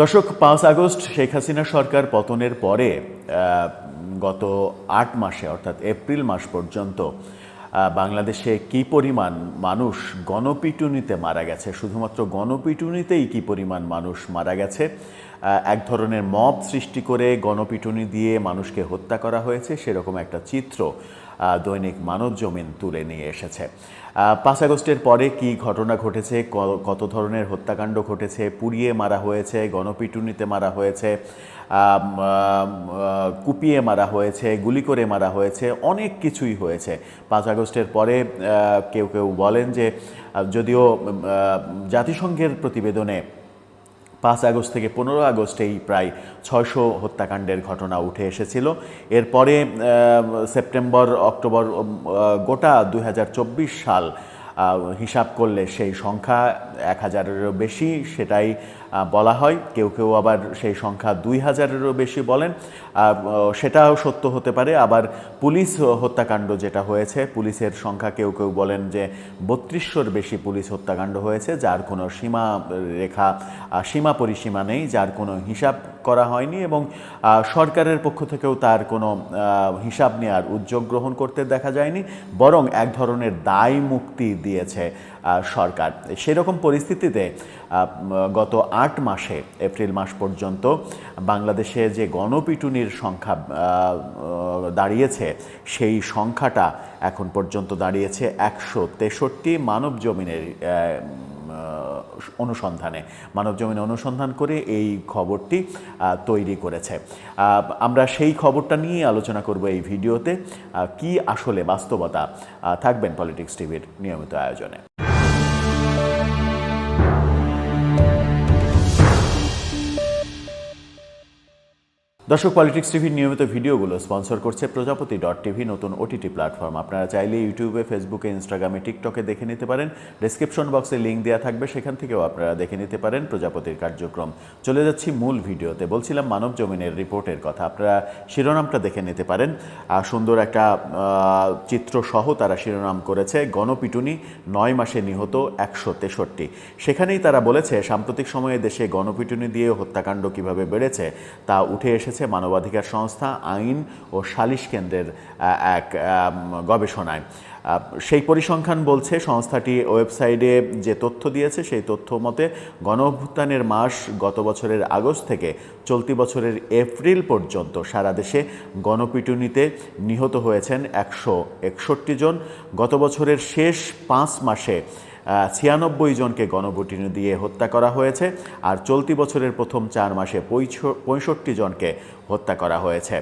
দর্শক, পাঁচ আগস্ট শেখ হাসিনা সরকার পতনের পরে গত আট মাসে, অর্থাৎ এপ্রিল মাস পর্যন্ত বাংলাদেশে কি পরিমাণ মানুষ গণপিটুনিতে মারা গেছে, শুধুমাত্র গণপিটুনিতেই কি পরিমাণ মানুষ মারা গেছে এক ধরনের মব সৃষ্টি করে গণপিটুনি দিয়ে মানুষকে হত্যা করা হয়েছে, সেরকম একটা চিত্র দৈনিক মানব জমিন তুলে নিয়ে এসেছে। পাঁচ আগস্টের পরে কি ঘটনা ঘটেছে কত ধরনের হত্যাকাণ্ড ঘটেছে, পুড়িয়ে মারা হয়েছে, গণপিটুনিতে মারা হয়েছে কুপিয়ে মারা হয়েছে, গুলি করে মারা হয়েছে, অনেক কিছুই হয়েছে। পাঁচ আগস্টের পরে কেউ কেউ বলেন যে যদিও জাতিসংঘের প্রতিবেদনে পাঁচ আগস্ট থেকে পনেরো আগস্টেই প্রায় ছয়শো হত্যাকাণ্ডের ঘটনা উঠে এসেছিল। এরপরে সেপ্টেম্বর, অক্টোবর গোটা দু হাজার চব্বিশ সাল হিসাব করলে সেই সংখ্যা এক হাজারেরও বেশি, সেটাই বলা হয়। কেউ কেউ আবার সেই সংখ্যা দুই হাজারেরও বেশি বলেন। সেটাও সত্য হতে পারে। আবার পুলিশ হত্যাকাণ্ড যেটা হয়েছে, পুলিশের সংখ্যা কেউ কেউ বলেন যে বত্রিশশোর বেশি পুলিশ হত্যাকাণ্ড হয়েছে, যার কোনো সীমা রেখা সীমা পরিসীমা নেই, যার কোনো হিসাব করা হয়নি এবং সরকারের পক্ষ থেকেও তার কোনো হিসাব নেওয়ার উদ্যোগ গ্রহণ করতে দেখা যায়নি, বরং এক ধরনের দায় মুক্তি দিয়েছে সরকার। সেরকম পরিস্থিতিতে গত আট মাসে, এপ্রিল মাস পর্যন্ত, বাংলাদেশে যে গণপিটুনির সংখ্যা দাঁড়িয়েছে, সেই সংখ্যাটা এখন পর্যন্ত দাঁড়িয়েছে একশো তেষট্টি মানব জমিনের অনুসন্ধানে মানব জমিনে অনুসন্ধান করে এই খবরটি তৈরি করেছে। আমরা সেই খবরটা নিয়ে আলোচনা করব এই ভিডিওতে কি আসলে বাস্তবতা থাকবেন পলিটিক্স টিভির নিয়মিত আয়োজনে। দর্শক পলিটিক্স টিভির নিয়মিত ভিডিওগুলো স্পন্সর করছে প্রজাপতি ডট টিভি নতুন ওটিটি প্ল্যাটফর্ম আপনারা চাইলে ইউটিউবে ফেসবুকে ইনস্টাগ্রামে টিকটকে দেখে নিতে পারেন। ডেসক্রিপশন বক্সে লিঙ্ক দেওয়া থাকবে সেখান থেকেও আপনারা দেখে নিতে পারেন প্রজাপতির কার্যক্রম। চলে যাচ্ছি মূল ভিডিওতে। বলছিলাম মানব জমিনের রিপোর্টের কথা। আপনারা শিরোনামটা দেখে নিতে পারেন। সুন্দর একটা আহ, চিত্র সহ তারা শিরোনাম করেছে। গণপিটুনি নয় মাসে নিহত একশো তেষট্টি। সেখানেই তারা বলেছে সাম্প্রতিক সময়ে দেশে গণপিটুনি দিয়ে হত্যাকাণ্ড কীভাবে বেড়েছে তা উঠে এসেছে মানবাধিকার সংস্থা, আইন ও সালিশ কেন্দ্রের এক গবেষণায়। সেই পরিসংখ্যান বলছে সংস্থাটি ওয়েবসাইটে যে তথ্য দিয়েছে সেই তথ্য মতে গণ অভ্যুত্থানের মাস গত বছরের আগস্ট থেকে চলতি বছরের এপ্রিল পর্যন্ত সারা দেশে গণপিটুনিতে নিহত হয়েছেন একশো একষট্টি জন। গত বছরের শেষ পাঁচ মাসে ছিয়ানব্বই জনকে গণপিটুনি দিয়ে হত্যা করা হয়েছে, আর চলতি বছরের প্রথম চার মাসে পঁয়ষট্টি জনকে হত্যা করা হয়েছে।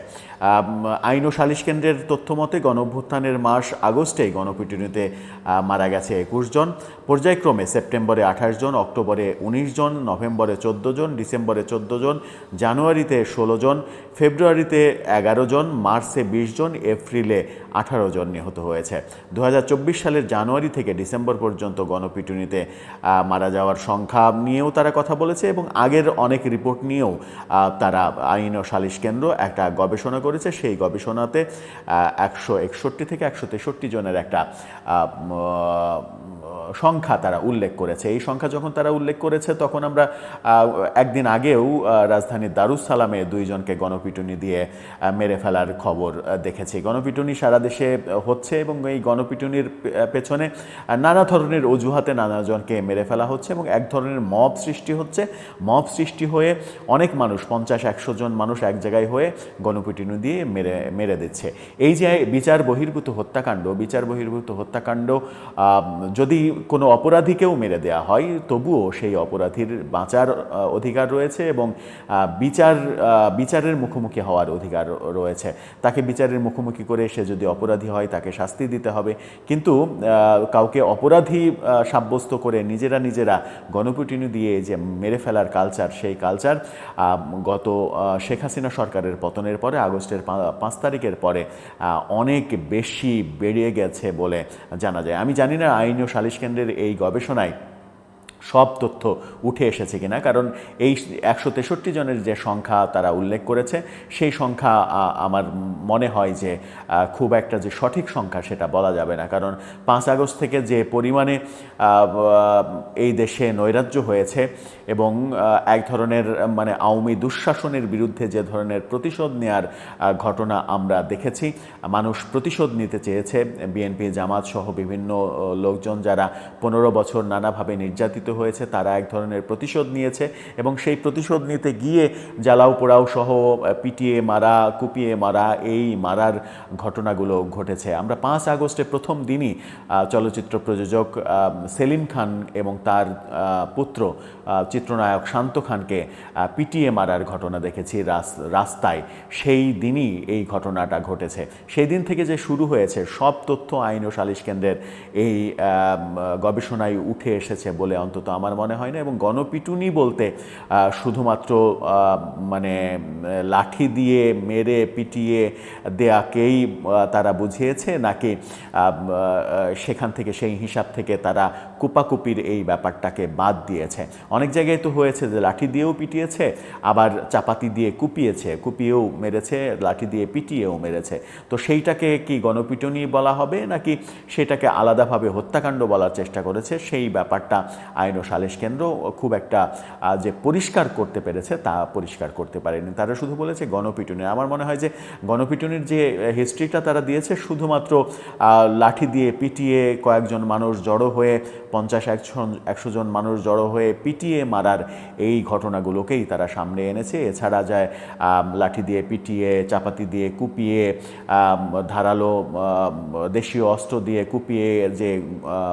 আইন ও সালিশ কেন্দ্রের তথ্য মতে গণঅভ্যুত্থানের মাস আগস্টেই গণপিটুনিতে মারা গেছে একুশ জন। পর্যায়ক্রমে সেপ্টেম্বরে আঠাশ জন, অক্টোবরে উনিশ জন, নভেম্বরে চোদ্দ জন, ডিসেম্বরে চোদ্দ জন, জানুয়ারিতে ষোলো জন, ফেব্রুয়ারিতে এগারো জন, মার্চে বিশ জন, এপ্রিলে আঠারো জন নিহত হয়েছে। দু হাজার চব্বিশ সালের জানুয়ারি থেকে ডিসেম্বর পর্যন্ত গণপিটুনিতে মারা যাওয়ার সংখ্যা নিয়েও তারা কথা বলেছে এবং আগের অনেক রিপোর্ট নিয়েও তারা আইন ও সালিশ কেন্দ্র একটা গবেষণা করেছে। সেই গবেষণাতে একশো একষট্টি থেকে একশো তেষট্টি জনের একটা সংখ্যা তারা উল্লেখ করেছে। এই সংখ্যা যখন তারা উল্লেখ করেছে, তখন আমরা একদিন আগেও রাজধানীর দারুস সালামে দুইজনকে গণপিটুনি দিয়ে মেরে ফেলার খবর দেখেছি। গণপিটুনি সারা দেশে হচ্ছে এবং এই গণপিটুনির পেছনে নানা ধরনের অজুহাতে নানাজনকে মেরে ফেলা হচ্ছে এবং এক ধরনের মব সৃষ্টি হচ্ছে। মব সৃষ্টি হয়ে অনেক মানুষ, পঞ্চাশ, একশো জন মানুষ এক জায়গায় হয়ে গণপিটুনি দিয়ে মেরে মেরে দিচ্ছে। এই যে বিচার বহির্ভূত হত্যাকাণ্ড, বিচার বহির্ভূত হত্যাকাণ্ড যদি কোনো অপরাধীকেও মেরে দেওয়া হয়, তবুও সেই অপরাধীর বাঁচার অধিকার রয়েছে এবং বিচার বিচারের মুখোমুখি হওয়ার অধিকার রয়েছে। তাকে বিচারের মুখোমুখি করে সে যদি অপরাধী হয়, তাকে শাস্তি দিতে হবে। কিন্তু কাউকে অপরাধী সাব্যস্ত করে নিজেরা নিজেরা গণপিটুনি দিয়ে যে মেরে ফেলার কালচার সেই কালচার গত শেখ হাসিনা সরকারের পতনের পরে, আগস্টের পাঁচ তারিখের পরে অনেক বেশি বেড়ে গেছে বলে জানা যায়। আমি জানি না, আইন ও সালিশ কেন্দ্রের এই গবেষণায় সব তথ্য উঠে এসেছে কিনা, কারণ এই একশো তেষট্টি জনের যে সংখ্যা তারা উল্লেখ করেছে, সেই সংখ্যা আমার মনে হয় যে খুব একটা যে সঠিক সংখ্যা সেটা বলা যাবে না, কারণ পাঁচ আগস্ট থেকে যে পরিমাণে এই দেশে নৈরাজ্য হয়েছে এবং এক ধরনের মানে আওয়ামী দুঃশাসনের বিরুদ্ধে যে ধরনের প্রতিশোধ নেয়ার ঘটনা আমরা দেখেছি, মানুষ প্রতিশোধ নিতে চেয়েছে, বিএনপি জামাত সহ বিভিন্ন লোকজন যারা পনেরো বছর নানাভাবে নির্যাতিত হয়েছে, তারা এক ধরনের প্রতিশোধ নিয়েছে এবং সেই প্রতিশোধ নিতে গিয়ে জ্বালাও পোড়াও সহ পিটিয়ে মারা, কুপিয়ে মারা, এই মারার ঘটনাগুলো ঘটেছে। আমরা পাঁচ আগস্টে প্রথম দিনই চলচ্চিত্র প্রযোজক সেলিম খান এবং তার পুত্র চিত্রনায়ক শান্ত খানকে পিটিয়ে মারার ঘটনা দেখেছি রাস- রাস্তায়। সেই দিনই এই ঘটনাটা ঘটেছে। সেই দিন থেকে যে শুরু হয়েছে, সব তথ্য আইন ও সালিশ কেন্দ্রের এই গবেষণায় উঠে এসেছে বলে অন্তত আমার মনে হয় না। এবং গণপিটুনি বলতে শুধুমাত্র মানে লাঠি দিয়ে মেরে পিটিয়ে দেয়াকেই তারা বুঝিয়েছে, নাকি সেখান থেকে, সেই হিসাব থেকে তারা কুপাকুপির এই ব্যাপারটাকে বাদ দিয়েছে। অনেক জায়গায় তো হয়েছে যে লাঠি দিয়েও পিটিয়েছে, আবার চাপাতি দিয়ে কুপিয়েছে, কুপিয়েও মেরেছে, লাঠি দিয়ে পিটিয়েও মেরেছে। তো সেইটাকে কি গণপিটুনি বলা হবে নাকি সেটাকে আলাদাভাবে হত্যাকাণ্ড বলার চেষ্টা করেছে? সেই ব্যাপারটা আইন ও সালিশ কেন্দ্র খুব একটা যে পরিষ্কার করতে পেরেছে তা পরিষ্কার করতে পারেনি। তারা শুধু বলেছে গণপিটুনি। আমার মনে হয় যে গণপিটুনির যে হিস্ট্রিটা তারা দিয়েছে, শুধুমাত্র লাঠি দিয়ে পিটিয়ে কয়েকজন মানুষ জড়ো হয়ে পঞ্চাশ, একশো একশো জন মানুষ জড়ো হয়ে পিটিয়ে মারার এই ঘটনাগুলোকেই তারা সামনে এনেছে। এছাড়া যায় লাঠি দিয়ে পিটিয়ে, চাপাতি দিয়ে কুপিয়ে ধারালো দেশীয় অস্ত্র দিয়ে কুপিয়ে যে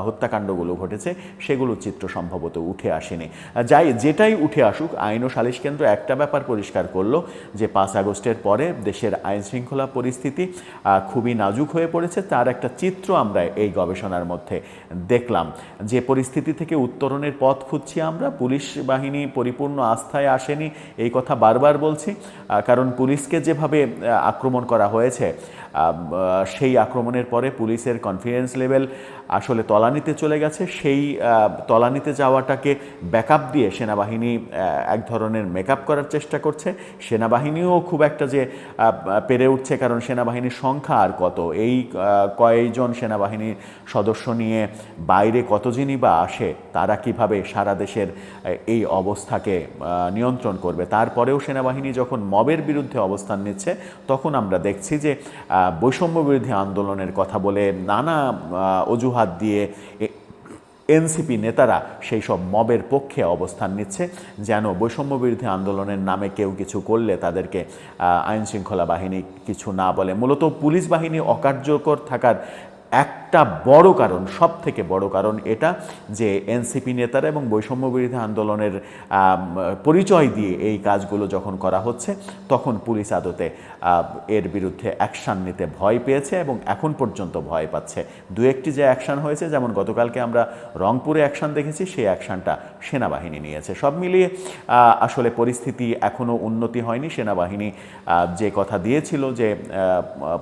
হত্যাকাণ্ডগুলো ঘটেছে সেগুলো চিত্র সম্ভবত উঠে আসেনি। যাই, যেটাই উঠে আসুক, আইন ও সালিশ কেন্দ্র একটা ব্যাপার পরিষ্কার করল যে, পাঁচ আগস্টের পরে দেশের আইন শৃঙ্খলা পরিস্থিতি খুবই নাজুক হয়ে পড়েছে। তার একটা চিত্র আমরা এই গবেষণার মধ্যে দেখলাম। যে পরিস্থিতি থেকে উত্তরণের পথ খুঁজছি আমরা, পুলিশ বাহিনী পরিপূর্ণ আস্থায় আসেনি, এই কথা বারবার বলছি কারণ পুলিশকে যেভাবে আক্রমণ করা হয়েছে সেই আক্রমণের পরে পুলিশের কনফিডেন্স লেভেল আসলে তলানিতে চলে গেছে। সেই তলানিতে যাওয়াটাকে ব্যাকআপ দিয়ে সেনাবাহিনী এক ধরনের মেকআপ করার চেষ্টা করছে। সেনাবাহিনীও খুব একটা যে পেরে উঠছে কারণ সেনাবাহিনীর সংখ্যা আর কত? এই কয়েকজন সেনাবাহিনীর সদস্য নিয়ে বাইরে কতজনই বা আসে, তারা কীভাবে সারা দেশের এই অবস্থাকে নিয়ন্ত্রণ করবে? তারপরেও সেনাবাহিনী যখন মবের বিরুদ্ধে অবস্থান নিচ্ছে, তখন আমরা দেখছি যে বৈষম্য বিরোধী আন্দোলনের কথা বলে নানা অজুহাত দিয়ে এনসিপি নেতারা সেই সব মবের পক্ষে অবস্থান নিচ্ছে, যেন বৈষম্য বিরোধী আন্দোলনের নামে কেউ কিছু করলে তাদেরকে আইনশৃঙ্খলা আইন শৃঙ্খলা বাহিনী কিছু না বলে। মূলত পুলিশ বাহিনী অকার্যকর থাকার একটা বড় কারণ সব থেকে বড় কারণ এটা যে এনসিপি নেতারা এবং বৈষম্য বিরোধী আন্দোলনের পরিচয় দিয়ে এই কাজগুলো যখন করা হচ্ছে, তখন পুলিশ আদতে এর বিরুদ্ধে অ্যাকশান নিতে ভয় পেয়েছে এবং এখন পর্যন্ত ভয় পাচ্ছে। দু একটি যে অ্যাকশান হয়েছে, যেমন গতকালকে আমরা রংপুরে অ্যাকশান দেখেছি, সেই অ্যাকশানটা সেনাবাহিনী নিয়েছে। সব মিলিয়ে আসলে পরিস্থিতি এখনও উন্নতি হয়নি। সেনাবাহিনী যে কথা দিয়েছিল যে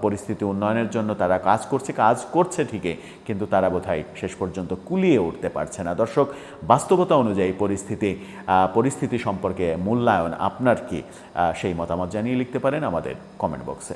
পরিস্থিতি উন্নয়নের জন্য তারা কাজ করছে কাজ করছে ঠিকই কিন্তু তারা বোধহয় শেষ পর্যন্ত কুলিয়ে উঠতে পারছে না। দর্শক, বাস্তবতা অনুযায়ী পরিস্থিতি পরিস্থিতি সম্পর্কে মূল্যায়ন আপনার কি? সেই মতামত জানিয়ে লিখতে পারেন আমাদের কমেন্ট বক্সে